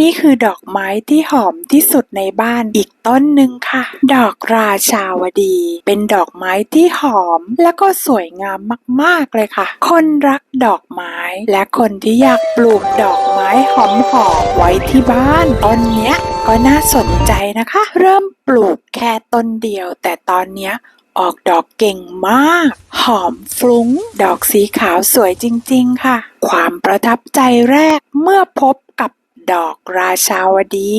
นี่คือดอกไม้ที่หอมที่สุดในบ้านอีกต้นหนึ่งค่ะ ดอกราชาวดี เป็นดอกไม้ที่หอมและก็สวยงามมากๆเลยค่ะ คนรักดอกไม้ และคนที่อยากปลูกดอกไม้หอมๆไว้ที่บ้านต้นเนี้ยก็น่าสนใจนะคะ เริ่มปลูกแค่ต้นเดียว แต่ตอนเนี้ยออกดอกเก่งมาก หอมฟรุง้ง ดอกสีขาวสวยจริง ๆ ค่ะ ความประทับใจแรกเมื่อพบกับ ดอกราชาวดี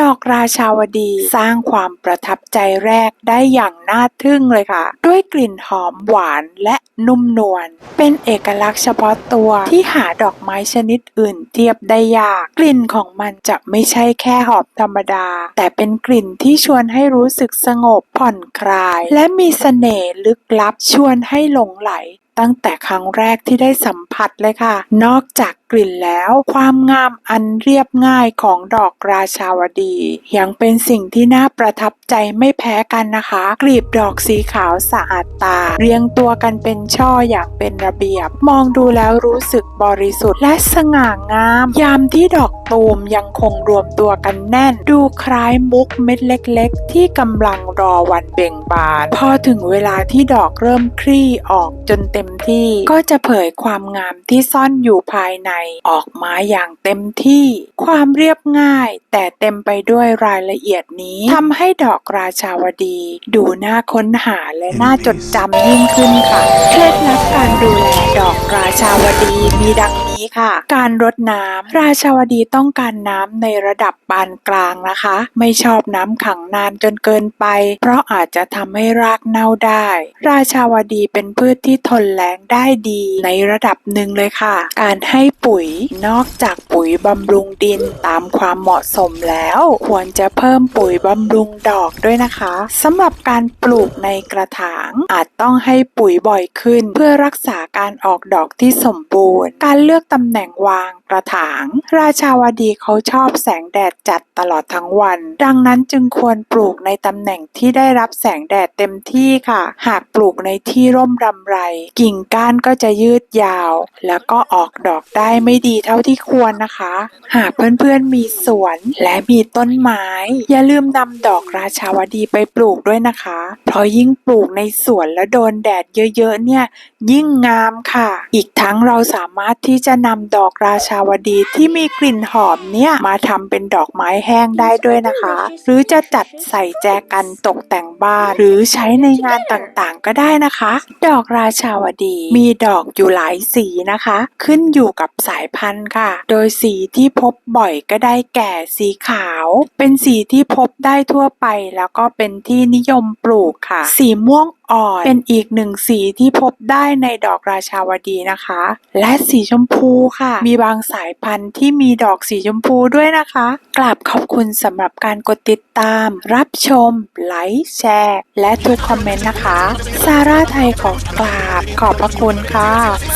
ดอกราชาวดีสร้างความประทับใจแรกได้อย่างน่าทึ่งเลยค่ะ ด้วยกลิ่นหอมหวานและนุ่มนวล เป็นเอกลักษณ์เฉพาะตัวที่หาดอกไม้ชนิดอื่นเทียบได้ยาก กลิ่นของมันจะไม่ใช่แค่หอมธรรมดา แต่เป็นกลิ่นที่ชวนให้รู้สึกสงบผ่อนคลาย และมีเสน่ห์ลึกลับชวนให้หลงไหลตั้งแต่ครั้งแรกที่ได้สัมผัสเลยค่ะ นอกจากกลิ่นแล้ว ความงามอันเรียบง่ายของดอกราชาวดี ยังเป็นสิ่งที่น่าประทับใจไม่แพ้กันนะคะ กลีบดอกสีขาวสะอาดตา เรียงตัวกันเป็นช่ออย่างเป็นระเบียบ มองดูแล้วรู้สึกบริสุทธิ์และสง่างาม ยามที่ดอกตูมยังคงรวมตัวกันแน่น ดูคล้ายมุกเม็ดเล็กๆ ที่กำลังรอวันเบ่งบาน พอถึงเวลาที่ดอกเริ่มคลี่ออกจนเต็มที่ ก็จะเผยความงามที่ซ่อนอยู่ภายในออกมาอย่างเต็มที่ ความเรียบง่าย แต่เต็มไปด้วยรายละเอียดนี้ทำให้ดอกราชาวดี ดูน่าค้นหาและน่าจดจำยิ่งขึ้นค่ะเคล็ดลับการดูแลดอกราชาวดีมีดังนี้ ค่ะ การรดน้ำราชาวดีต้องการน้ำในระดับปานกลางนะคะ ไม่ชอบน้ำขังนานจนเกินไป เพราะอาจจะทำให้รากเน่าได้ ราชาวดีเป็นพืชที่ทนแล้งได้ดีในระดับหนึ่งเลยค่ะ การให้ปุ๋ยนอกจากปุ๋ยบำรุงดินตามความเหมาะสมแล้ว ควรจะเพิ่มปุ๋ยบำรุงดอกด้วยนะคะสำหรับการปลูกในกระถางอาจต้องให้ปุ๋ยบ่อยขึ้น เพื่อรักษาการออกดอกที่สมบูรณ์ การเลือกตำแหน่งวางกระถาง ราชาวดีเขาชอบแสงแดดจัดตลอดทั้งวัน ดังนั้นจึงควรปลูกในตำแหน่งที่ได้รับแสงแดดเต็มที่ค่ะ หากปลูกในที่ร่มรำไร กิ่งก้านก็จะยืดยาว แล้วก็ออกดอกได้ไม่ดีเท่าที่ควรนะคะ หากเพื่อนๆมีสวนและมีต้นไม้ อย่าลืมนำดอกราชาวดีไปปลูกด้วยนะคะ เพราะยิ่งปลูกในสวนและโดนแดดเยอะๆเนี่ยยิ่งงามค่ะ อีกทั้งเราสามารถที่จะจะนำดอกราชาวดีที่มีกลิ่นหอมเนี่ยมาทำเป็นดอกไม้แห้งได้ด้วยนะคะ หรือจะจัดใส่แจกันตกแต่งบ้าน หรือใช้ในงานต่างๆ ก็ได้นะคะ ดอกราชาวดีมีดอกอยู่หลายสีนะคะ ขึ้นอยู่กับสายพันธุ์ค่ะ โดยสีที่พบบ่อยก็ได้แก่สีขาว เป็นสีที่พบได้ทั่วไปแล้วก็เป็นที่นิยมปลูกค่ะ สีม่วงอ่อน เป็นอีกหนึ่งสีที่พบได้ในดอกราชาวดีนะคะ และสีชมพูค่ะ มีบางสายพันธุ์ที่มีดอกสีชมพูด้วยนะคะ กราบขอบคุณสำหรับการกดติดตาม รับชม ไลค์ แชร์ และทุกคอมเมนต์นะคะ ซาร่าไทยขอกราบขอบพระคุณค่ะ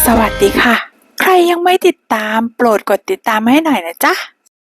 สวัสดีค่ะ ใครยังไม่ติดตามโปรดกดติดตามให้หน่อยนะจ๊ะ